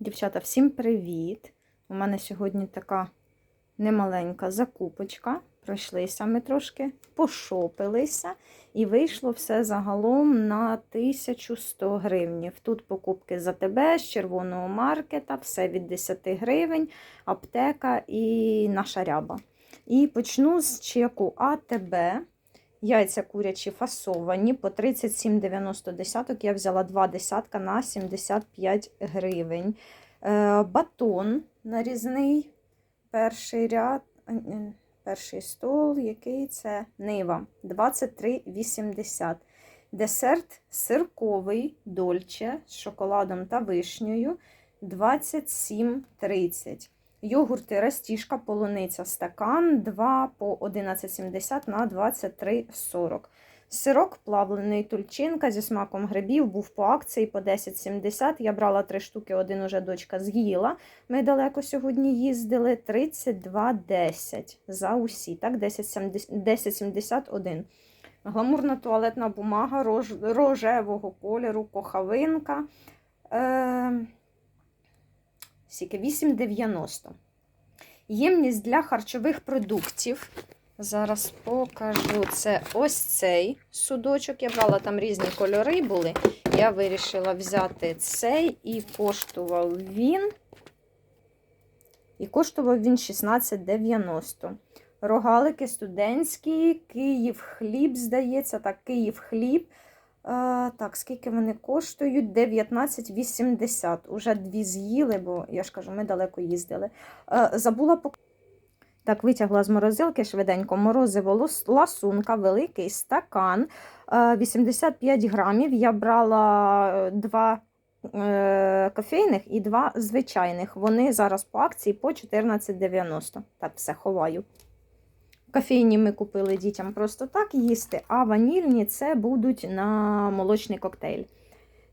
Дівчата, всім привіт! У мене сьогодні така немаленька закупочка. Пройшлися ми трошки, пошопилися, і вийшло все загалом на 1100 гривнів. Тут покупки за тебе з червоного маркета, все від 10 гривень, аптека і наша ряба. І почну з чеку АТБ. Яйця курячі фасовані по 37,90 десяток. Я взяла два десятка на 75 гривень. Е, Батон нарізний, перший ряд, е, е, перший стол, який це Нива 23,80. Десерт сирковий дольче з шоколадом та вишнею 27,30. Йогурти растіжка, полуниця, стакан 2 по 11,70 на 23,40. Сирок плавлений тульчинка зі смаком грибів був по акції по 10,70. Я брала 3 штуки, один уже дочка з'їла. Ми далеко сьогодні їздили 32,10 за усі. Так, 10,71. Гламурна туалетна бумага рож, рожевого кольору, кохавинка. Е? 8,90. Ємність для харчових продуктів. Зараз покажу. Це ось цей судочок. Я брала там різні кольори були. Я вирішила взяти цей і коштував він. І коштував він 16,90. Рогалики студентські, Київ хліб, здається, так, Київ хліб. А, так, скільки вони коштують? 19,80. Уже дві з'їли, бо я ж кажу, ми далеко їздили. А, забула по. Так, витягла з морозилки швиденько морозиво ласунка, великий стакан. 85 грамів. Я брала е, два е, кофейних і два звичайних. Вони зараз по акції по 14,90. Так, все ховаю. Кофейні ми купили дітям просто так їсти, а ванільні це будуть на молочний коктейль.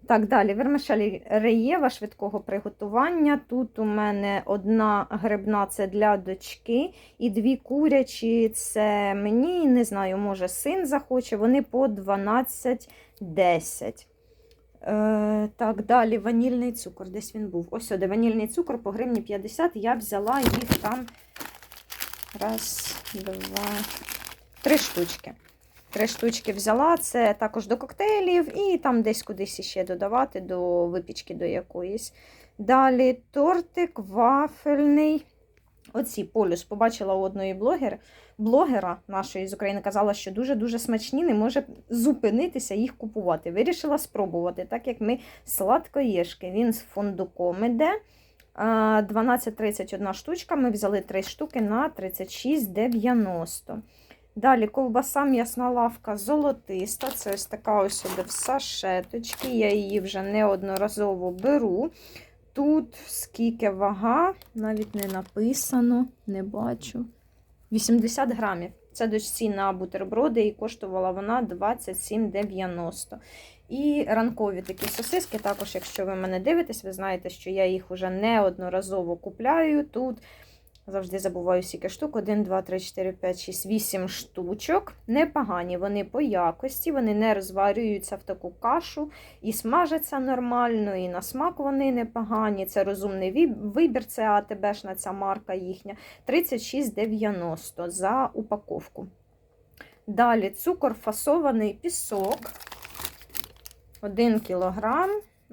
Так, далі, вермишель реєва швидкого приготування. Тут у мене одна грибна це для дочки, і дві курячі це мені, не знаю, може син захоче, вони по 12,10. Е, так, далі ванільний цукор. Десь він був. Ось сюди ванільний цукор по гривні 50. Я взяла їх там. Раз, два, три штучки. Три штучки взяла. Це також до коктейлів і там десь кудись ще додавати до випічки до якоїсь. Далі тортик вафельний. Оці полюс побачила у одної блогер, блогера нашої з України, казала, що дуже-дуже смачні, не може зупинитися їх купувати. Вирішила спробувати, так як ми сладкоєшки. Він з фундуком іде. А, 12,31 штучка. Ми взяли 3 штуки на 36,90. Далі ковбаса м'ясна лавка золотиста. Це ось така ось в сашеточці. Я її вже неодноразово беру. Тут скільки вага, навіть не написано, не бачу. 80 грамів. Це дочці на бутерброди і коштувала вона 27,90. І ранкові такі сосиски. Також, якщо ви мене дивитесь, ви знаєте, що я їх вже неодноразово купляю. Тут завжди забуваю скільки штук. 1, 2, 3, 4, 5, 6, 8 штучок. Непогані вони по якості, вони не розварюються в таку кашу і смажаться нормально, і на смак вони непогані. Це розумний вибір, це АТБшна ця марка їхня. 36,90 за упаковку. Далі цукор фасований пісок. 1 кілограм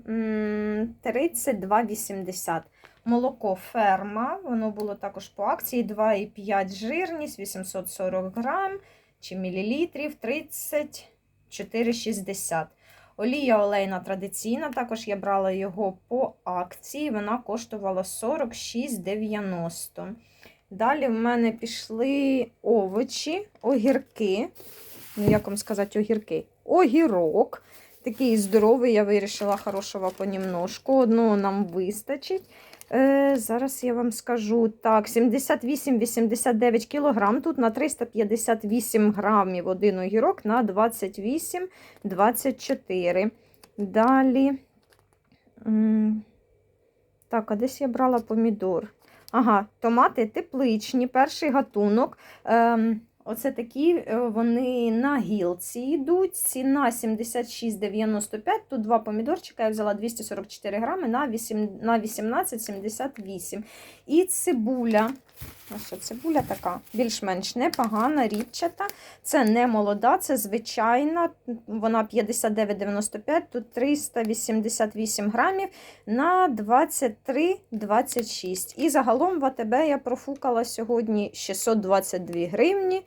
32,80. Молоко ферма, воно було також по акції 2,5 жирність, 840 грам чи мілілітрів 34,60. Олія олейна традиційна, також я брала його по акції, вона коштувала 46,90. Далі в мене пішли овочі, огірки. Ну, як вам сказати, огірки? Огірок. Такий здоровий, я вирішила хорошого понемножку. Одного нам вистачить. Е, зараз я вам скажу. Так, 78-89 кілограм. Тут на 358 грамів один огірок на 28-24. Далі. Так, а десь я брала помідор. Ага, томати тепличні, перший гатунок. Ем, Оце такі, е, вони на гілці йдуть. Ціна 76,95. Тут два помідорчика. Я взяла 244 грами на 8, на 18,78. І цибуля. Ось цибуля така, більш-менш непогана, рідчата. Це не молода, це звичайна. Вона 59,95, тут 388 грамів на 23,26. І загалом в АТБ я профукала сьогодні 622 гривні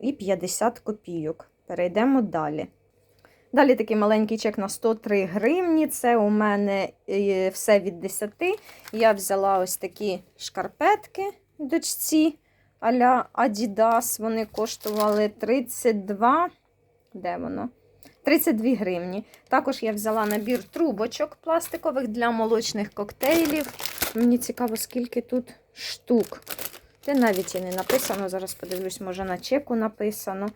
і 50 копійок. Перейдемо далі. Далі такий маленький чек на 103 гривні. Це у мене е, все від 10. Я взяла ось такі шкарпетки дочці а-ля Adidas. Вони коштували 32. Де воно? 32 гривні. Також я взяла набір трубочок пластикових для молочних коктейлів. Мені цікаво, скільки тут штук. Це навіть і не написано. Зараз подивлюсь, може на чеку написано.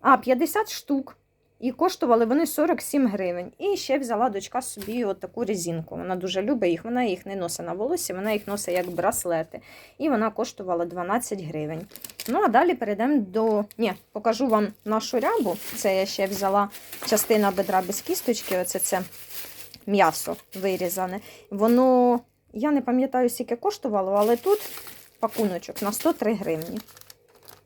А, 50 штук. І коштували вони 47 гривень. І ще взяла дочка собі от таку резинку. Вона дуже любить їх, вона їх не носить на волосі, вона їх носить як браслети. І вона коштувала 12 гривень. Ну, а далі перейдемо до. Ні, покажу вам нашу рябу. Це я ще взяла частина бедра без кісточки. Оце це м'ясо вирізане. Воно, я не пам'ятаю, скільки коштувало, але тут пакуночок на 103 гривні.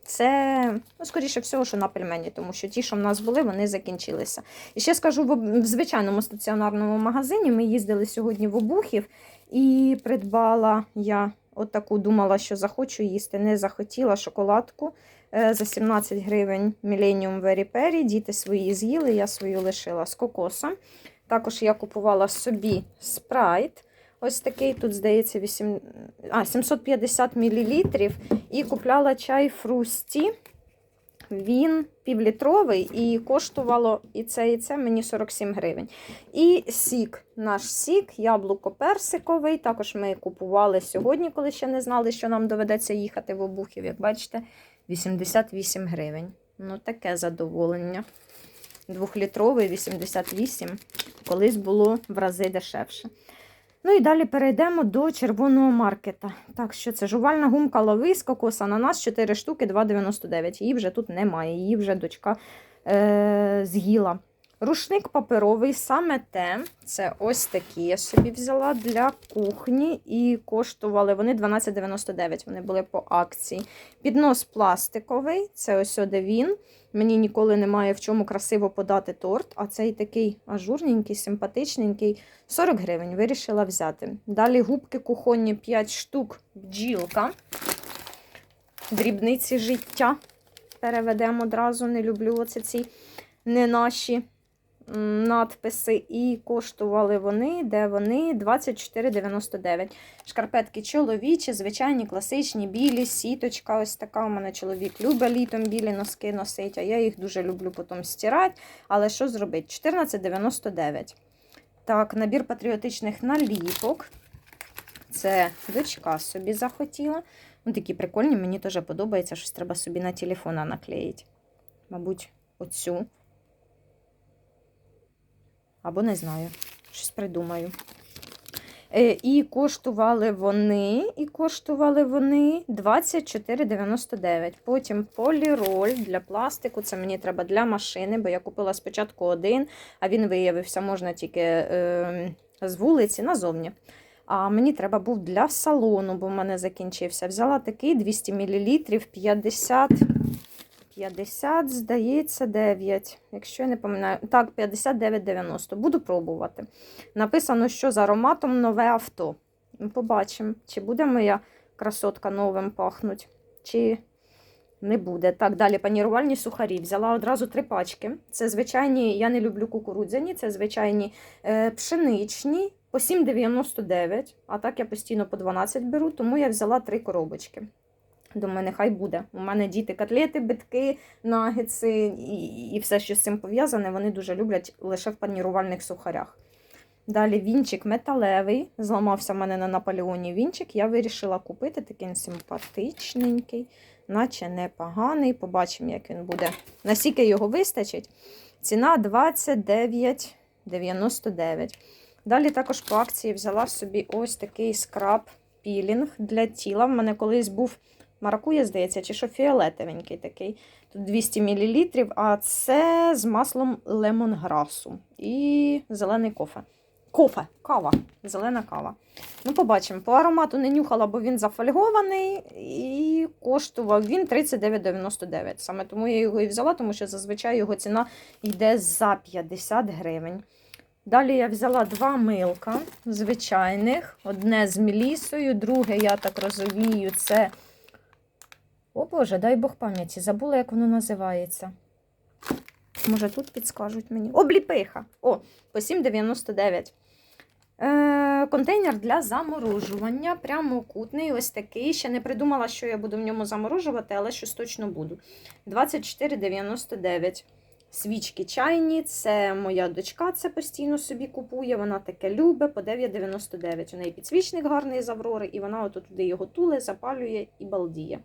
Це, ну, скоріше всього, що на пельмені, тому що ті, що в нас були, вони закінчилися. І ще скажу, в, звичайному стаціонарному магазині ми їздили сьогодні в Обухів і придбала я отаку, думала, що захочу їсти. Не захотіла шоколадку е, за 17 гривень Millennium Very Perry. Діти свої з'їли, я свою лишила з кокосом. Також я купувала собі спрайт. Ось такий, тут, здається, 8, а, 750 мл. І купляла чай фрусті. Він півлітровий і коштувало і це, і це мені 47 гривень. І сік, наш сік, яблуко-персиковий. Також ми купували сьогодні, коли ще не знали, що нам доведеться їхати в обухів. Як бачите, 88 гривень. Ну, таке задоволення. Двохлітровий 88, колись було в рази дешевше. Ну і далі перейдемо до червоного маркета. Так, що це? Жувальна гумка ловис, кокос, ананас, 4 штуки, 2,99. Її вже тут немає, її вже дочка е- з'їла. Рушник паперовий, саме те. Це ось такі я собі взяла для кухні і коштували вони 12,99. Вони були по акції. Піднос пластиковий, це ось де він. Мені ніколи немає в чому красиво подати торт, а цей такий ажурненький, симпатичненький. 40 гривень вирішила взяти. Далі губки кухонні 5 штук, бджілка. Дрібниці життя. Переведемо одразу, не люблю оце ці не наші надписи. І коштували вони, де вони 24,99. Шкарпетки чоловічі, звичайні, класичні, білі, сіточка. Ось така у мене чоловік любить літом білі носки носить, а я їх дуже люблю потім стирати. Але що зробити? 14,99. Так, набір патріотичних наліпок. Це дочка собі захотіла. Ну, такі прикольні, мені теж подобається, щось треба собі на телефона наклеїти. Мабуть, оцю. Або не знаю, щось придумаю. Е, І коштували вони, і коштували вони 24,99. Потім поліроль для пластику. Це мені треба для машини, бо я купила спочатку один, а він виявився, можна тільки е, з вулиці назовні. А мені треба був для салону, бо в мене закінчився. Взяла такий 200 мл 50. 50, здається, 9. Якщо я не пам'ятаю. Так, 59,90. Буду пробувати. Написано, що з ароматом нове авто. Побачимо, чи буде моя красотка новим пахнуть, чи не буде. Так, далі панірувальні сухарі. Взяла одразу три пачки. Це звичайні, я не люблю кукурудзяні, це звичайні е, пшеничні по 7,99. А так я постійно по 12 беру, тому я взяла три коробочки. Думаю, нехай буде. У мене діти котлети, битки, нагетси і, і все, що з цим пов'язане, вони дуже люблять лише в панірувальних сухарях. Далі вінчик металевий. Зламався в мене на Наполеоні вінчик. Я вирішила купити такий симпатичненький, наче непоганий. Побачимо, як він буде. Наскільки його вистачить. Ціна 29,99. Далі також по акції взяла собі ось такий скраб пілінг для тіла. В мене колись був Маракуя, здається, чи що фіолетовенький такий. Тут 200 мл, а це з маслом лемонграсу і зелений кофе. Кофе, кава, зелена кава. Ну, побачимо. По аромату не нюхала, бо він зафольгований і коштував він 39,99. Саме тому я його і взяла, тому що зазвичай його ціна йде за 50 гривень. Далі я взяла два милка звичайних. Одне з мелісою, друге, я так розумію, це. О Боже, дай Бог пам'яті, забула, як воно називається. Може, тут підскажуть мені. Обліпиха. О, по 7,99. Е, контейнер для заморожування. Прямокутний, ось такий. Ще не придумала, що я буду в ньому заморожувати, але щось точно буду. 24,99. Свічки чайні, це моя дочка це постійно собі купує. Вона таке любить по 9,99. У неї підсвічник гарний з Аврори, і вона ото туди його туле, запалює і балдіє.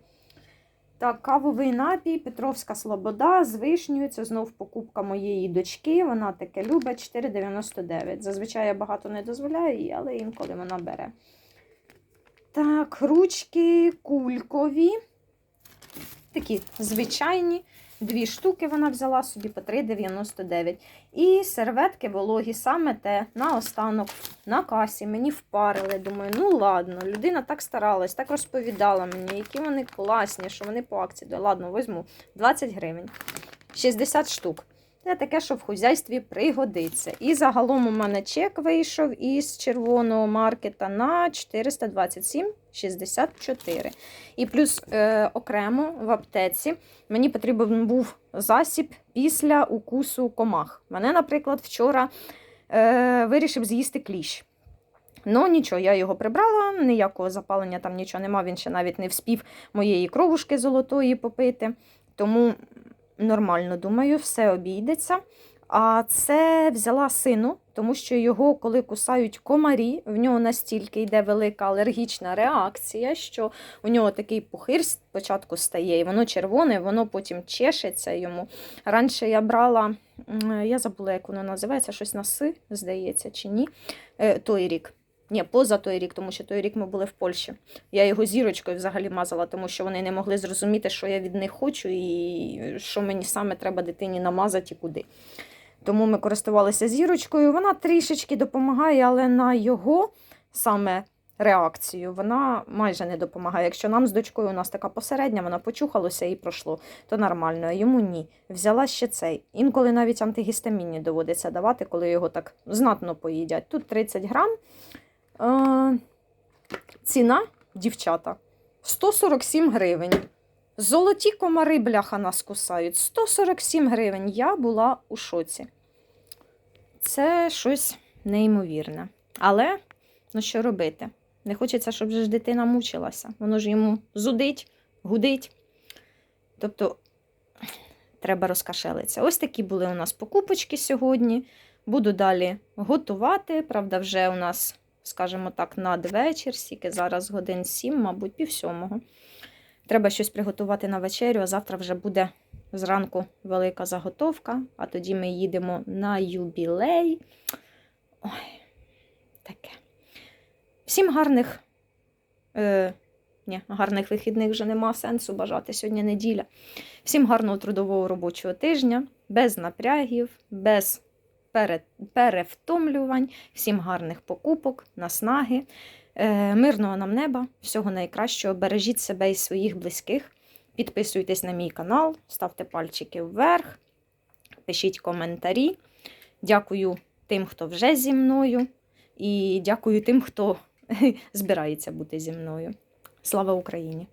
Так, кавовий напій, Петровська Слобода з вишнею. Це знов покупка моєї дочки. Вона таке любить 4,99. Зазвичай я багато не дозволяю їй, але інколи вона бере. Так, ручки кулькові. Такі звичайні. Дві штуки вона взяла собі по 3,99. І серветки вологі, саме те, на останок, на касі мені впарили. Думаю, ну ладно, людина так старалась, так розповідала мені, які вони класні, що вони по акції. Ладно, візьму 20 гривень. 60 штук. Це таке, що в хазяйстві пригодиться. І загалом у мене чек вийшов із червоного маркета на 427,64. І плюс е, окремо в аптеці мені потрібен був засіб після укусу комах. Мене, наприклад, вчора е, вирішив з'їсти кліщ. Ну, нічого, я його прибрала, ніякого запалення там нічого нема, він ще навіть не вспів моєї кровушки золотої попити. Тому нормально, думаю, все обійдеться. А це взяла сину, тому що його, коли кусають комарі, в нього настільки йде велика алергічна реакція, що у нього такий пухир спочатку стає, і воно червоне, воно потім чешеться йому. Раніше я брала, я забула, як воно називається, щось на си, здається, чи ні. Е, той рік. Ні, поза той рік, тому що той рік ми були в Польщі. Я його зірочкою взагалі мазала, тому що вони не могли зрозуміти, що я від них хочу, і що мені саме треба дитині намазати і куди. Тому ми користувалися зірочкою. Вона трішечки допомагає, але на його саме реакцію вона майже не допомагає. Якщо нам з дочкою у нас така посередня, вона почухалося і пройшло, то нормально, а йому ні. Взяла ще цей. Інколи навіть антигістамінні доводиться давати, коли його так знатно поїдять. Тут 30 грам. Е, ціна, дівчата, 147 гривень. Золоті комари, бляха, нас кусають. 147 гривень. Я була у шоці. Це щось неймовірне. Але, ну що робити? Не хочеться, щоб ж дитина мучилася. Воно ж йому зудить, гудить. Тобто, треба розкашелитися. Ось такі були у нас покупочки сьогодні. Буду далі готувати. Правда, вже у нас, скажімо так, надвечір, стільки зараз годин 7, мабуть, пів сьомого. Треба щось приготувати на вечерю, а завтра вже буде зранку велика заготовка, а тоді ми їдемо на юбілей. Ой, таке. Всім гарних. Е, ні, гарних вихідних вже нема сенсу бажати. Сьогодні неділя. Всім гарного трудового робочого тижня, без напрягів, без перевтомлювань, всім гарних покупок, наснаги. Е, Мирного нам неба, всього найкращого. Бережіть себе і своїх близьких. Підписуйтесь на мій канал, ставте пальчики вверх, пишіть коментарі. Дякую тим, хто вже зі мною, і дякую тим, хто збирається бути зі мною. Слава Україні!